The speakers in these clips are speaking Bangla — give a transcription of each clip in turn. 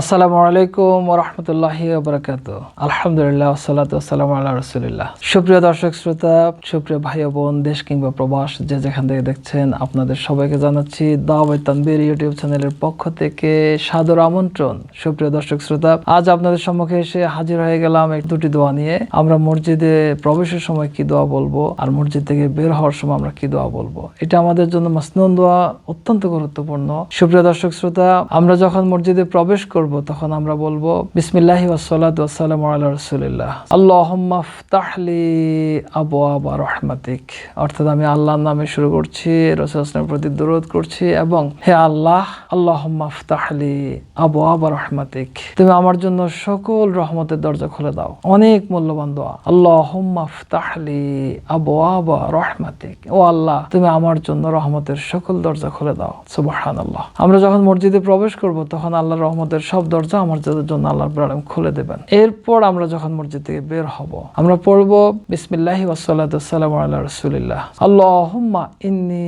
আসসালামু আলাইকুম ওরহমতুল্লাহ বরকাত আলহামদুলিল্লাহ সাল্লাত আসসালাম আল্লাহ রসুলিল্লাহ। সুপ্রিয় দর্শক শ্রোতা, সুপ্রিয় ভাই বোন, দেশ কিংবা প্রবাস যে যেখান থেকে দেখছেন, আপনাদের সবাইকে জানাচ্ছি দাওয়াই তানবির ইউটিউব চ্যানেলের পক্ষ থেকে সাদর আমন্ত্রণ। সুপ্রিয় দর্শক শ্রোতা, আজ আপনাদের সম্মুখে এসে হাজির হয়ে গেলাম এক দুটি দোয়া নিয়ে। আমরা মসজিদে প্রবেশের সময় কি দোয়া বলব আর মসজিদ থেকে বের হওয়ার সময় আমরা কি দোয়া বলব? এটা আমাদের জন্য মাসনুন দোয়া অত্যন্ত গুরুত্বপূর্ণ। সুপ্রিয় দর্শক শ্রোতা, আমরা যখন মসজিদে প্রবেশ করব, তখন আমরা বলব, বিসমিল্লাহি ওয়াসসালাতু ওয়াসসালামু আলা রাসূলিল্লাহ। আল্লাহুম্মা ফতাহলি আবওয়াবা রাহমাতিক। অর্থাৎ আমি আল্লাহর নামে শুরু করছি, রাসূল সাল্লাল্লাহু প্রতি দরুদ করছি এবং হে আল্লাহ, আল্লাহুম্মা ফতাহলি আবওয়াবা রাহমাতিক। তুমি আমার জন্য সকল রহমতের দরজা খুলে দাও। অনেক মূল্যবান দোয়া। আল্লাহুম্মা ফতাহলি আবওয়াবা রাহমাতিক। ও আল্লাহ, তুমি আমার জন্য রহমতের সকল দরজা খুলে দাও। সুবহানাল্লাহ। আমরা যখন মসজিদে প্রবেশ করব, তখন আল্লাহর রহমতের সব দরজা আমার জন্য আল্লাহ আলম খুলে দেবেন। এরপর আমরা যখন মসজিদ থেকে বের হব, আমরা পড়ব, বিসমিল্লাহি ওয়াসাল্লাম আল্লাহ রসুলিল্লাহ। আল্লাহুম্মা ইন্নি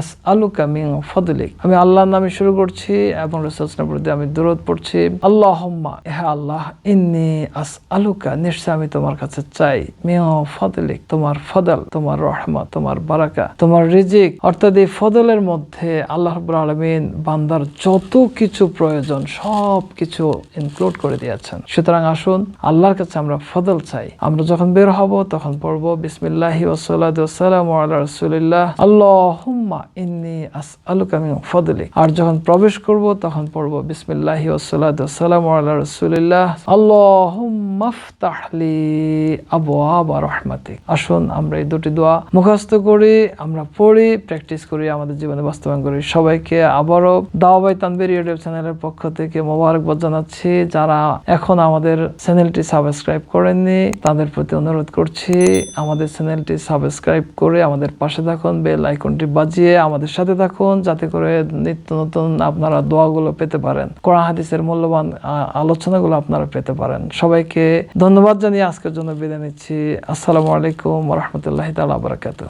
আস মিন ফদলিক। আমি আল্লাহর নামে শুরু করছি এবং রসুলের প্রতি আমি দূরত পড়ছি। আল্লাহুম্মা, হে আল্লাহ, ইন্নি আস আলুকা নিশ্চয় আমি তোমার কাছে চাই। মিন ফদলিক, তোমার ফদল, তোমার রহমত, তোমার বারাকা, তোমার রিজিক। অর্থাৎ এই ফদলের মধ্যে আল্লাহ আলামিন বান্দার যত কিছু প্রয়োজন, সব কিছু ইনক্লুড করে দিয়েছেন। সুতরাং আসুন, আল্লাহর কাছে আমরা ফদল চাই। আমরা যখন বের হব, তখন পড়ব, বিসমিল্লাহি ওসালাম আল্লাহ রসুলিল্লাহ। আল্লাহুম্মা ইন্নি মিন ফদলি আর যখন প্রবেশ করব, তখন পড়ব, বিসমিল্লাহি ওসালাম আল্লাহ রসুলিল্লাহ। আবওয়াবা রাহমাতিক। আসুন, আমরা এই দুটি দোয়া মুখস্থ করি, আমরা পড়ি, প্র্যাকটিস করি, আমাদের জীবনে বাস্তবায়ন করি। সবাইকে আবারও দাওয়াবাই তানবির ইউটিউব চ্যানেলের পক্ষ থেকে মোবারকবাদ জানাচ্ছি যারা এখন আমাদের চ্যানেলটি সাবস্ক্রাইব করেননি, তাদের প্রতি অনুরোধ করছি আমাদের চ্যানেলটি সাবস্ক্রাইব করে আমাদের পাশে থাকুন, বেল আইকনটি বাজিয়ে আমাদের সাথে থাকুন যাতে করে নিত্য নতুন আপনারা দোয়াগুলো পেতে পারেন, কোরআন হাদিসের মূল্যবান আলোচনাগুলো আপনারা পেতে পারেন। সবাইকে ধন্যবাদ জানিয়ে আজকের জন্য বিদায় নিচ্ছি। আসসালামু আলাইকুম রহমতুল্লাহ তালা বারাকাতু